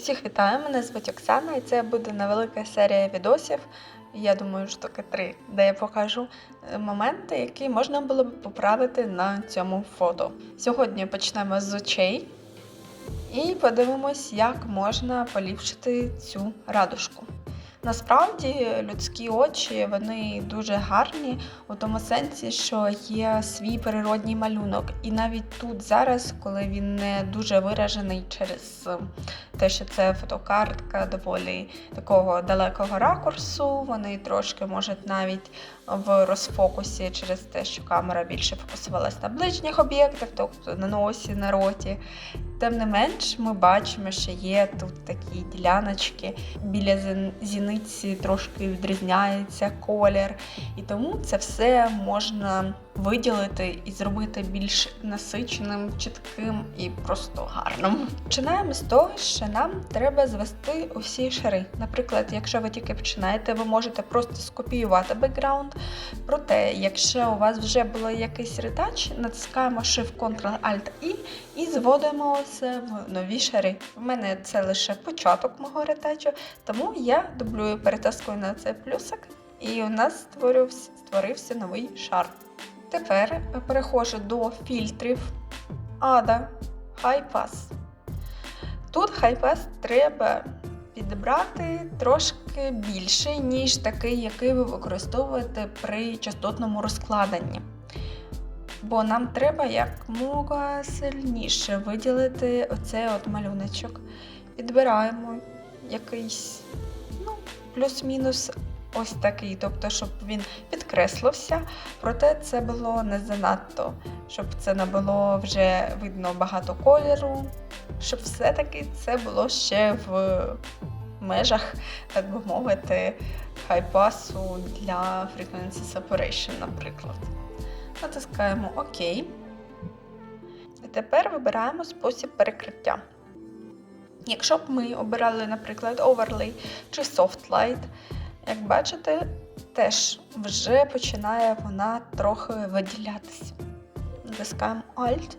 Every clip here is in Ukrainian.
Усіх вітаю, мене звуть Оксана, і це буде невелика серія відосів. Я думаю, штуки три, де я покажу е, моменти, які можна було б поправити на цьому фото. Сьогодні почнемо з очей і подивимось, як можна поліпшити цю радужку. Насправді людські очі вони дуже гарні у тому сенсі, що є свій природній малюнок. І навіть тут зараз, коли він не дуже виражений через те, що це фотокартка доволі такого далекого ракурсу, вони трошки можуть навіть в розфокусі через те, що камера більше фокусувалась на ближніх об'єктах, тобто на носі, на роті. Тим не менш, ми бачимо, що є тут такі діляночки біля зіниці трошки відрізняється колір. І тому це все можна виділити і зробити більш насиченим, чітким і просто гарним. Починаємо з того, що нам треба звести усі шари. Наприклад, якщо ви тільки починаєте, ви можете просто скопіювати бекграунд. Проте, якщо у вас вже було якийсь ретач, натискаємо Shift Ctrl-Alt-I і зводимо це в нові шари. У мене це лише початок мого ретачу, тому я дублюю, перетаскую на цей плюсик, і у нас створився, створився новий шар. Тепер переходжу до фільтрів Ada High. Тут High треба підібрати трошки більше, ніж такий, який ви використовуєте при частотному розкладенні. Бо нам треба якмога сильніше виділити оцей от малюночок. Підбираємо якийсь, ну, плюс-мінус ось такий, тобто, щоб він підкреслився, проте це було не занадто, щоб це не було вже видно багато кольору, щоб все-таки це було ще в межах, так би мовити, хайпасу для Frequency Separation, наприклад. Натискаємо ОК. І тепер вибираємо спосіб перекриття. Якщо б ми обирали, наприклад, Overlay чи Soft Light, як бачите, теж вже починає вона трохи виділятися. Натискаємо Alt,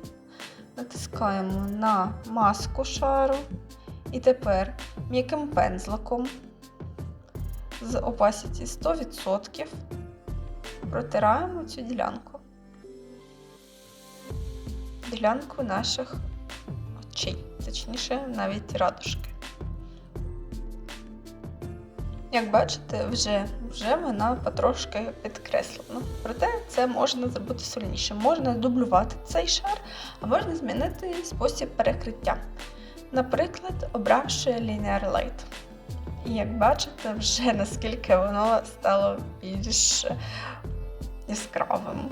натискаємо на маску шару. І тепер м'яким пензликом з opacity 100% протираємо цю ділянку. Ділянку наших очей, точніше, навіть радужки. Як бачите, вже, вже вона потрошки підкреслена. Проте це можна зробити сильніше. Можна дублювати цей шар, а можна змінити спосіб перекриття. Наприклад, обравши Linear Light. І як бачите, вже наскільки воно стало більш яскравим.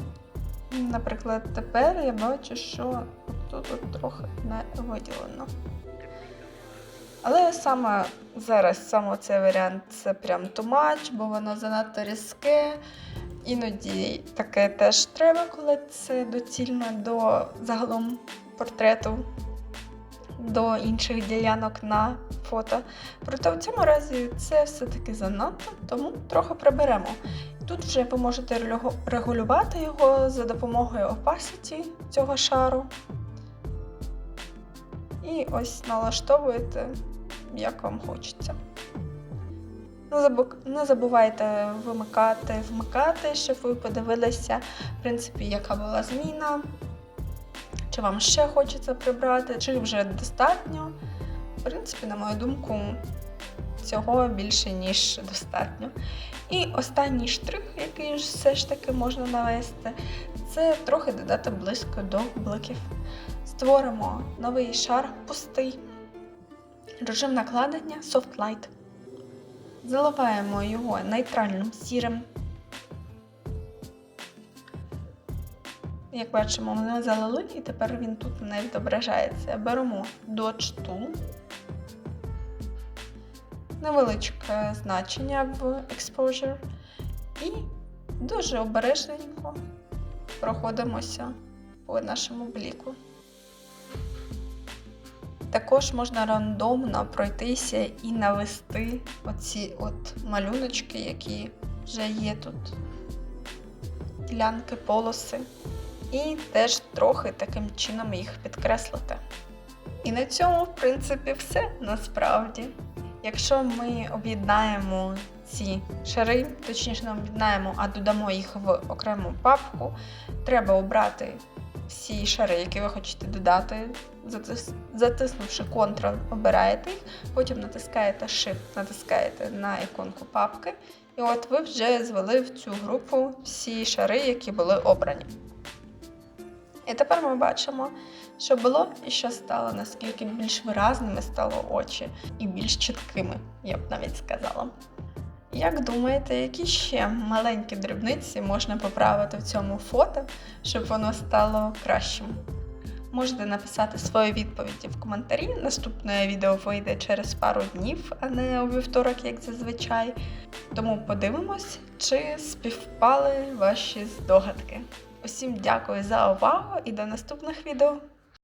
Наприклад, тепер я бачу, що тут трохи не виділено. Але саме зараз саме цей варіант це прям much, бо воно занадто різке. Іноді таке теж треба, коли це доцільно до загалом портрету, до інших ділянок на фото. Проте в цьому разі це все-таки занадто, тому трохи приберемо. Тут вже ви можете регулювати його за допомогою opacity цього шару. І ось налаштовуєте, як вам хочеться. Не забувайте вимикати, вмикати, щоб ви подивилися, в принципі, яка була зміна, чи вам ще хочеться прибрати, чи вже достатньо. В принципі, на мою думку, цього більше, ніж достатньо. І останній штрих, який все ж таки можна навести, це трохи додати близько до бликів. Створимо новий шар пустий. Режим накладення Soft Light. Заливаємо його нейтральним сірим. Як бачимо, ми залили, і тепер він тут не відображається. Беремо Dodge Tool. Невеличке значення в Exposure. І дуже обережненько проходимося по нашому бліку. Також можна рандомно пройтися і навести оці от малюночки, які вже є тут. Ділянки, полоси. І теж трохи таким чином їх підкреслити. І на цьому, в принципі, все насправді. Якщо ми об'єднаємо ці шари, точніше не об'єднаємо, а додамо їх в окрему папку, треба обрати всі шари, які ви хочете додати. Затис- Затиснувши Ctrl, обираєте їх, потім натискаєте Shift, натискаєте на іконку папки, і от ви вже звели в цю групу всі шари, які були обрані. І тепер ми бачимо, що було і що стало, наскільки більш виразними стало очі і більш чіткими, я б навіть сказала. Як думаєте, які ще маленькі дрібниці можна поправити в цьому фото, щоб воно стало кращим? Можете написати свої відповіді в коментарі. Наступне відео вийде через пару днів, а не у вівторок, як зазвичай. Тому подивимось, чи співпали ваші здогадки. Усім дякую за увагу і до наступних відео!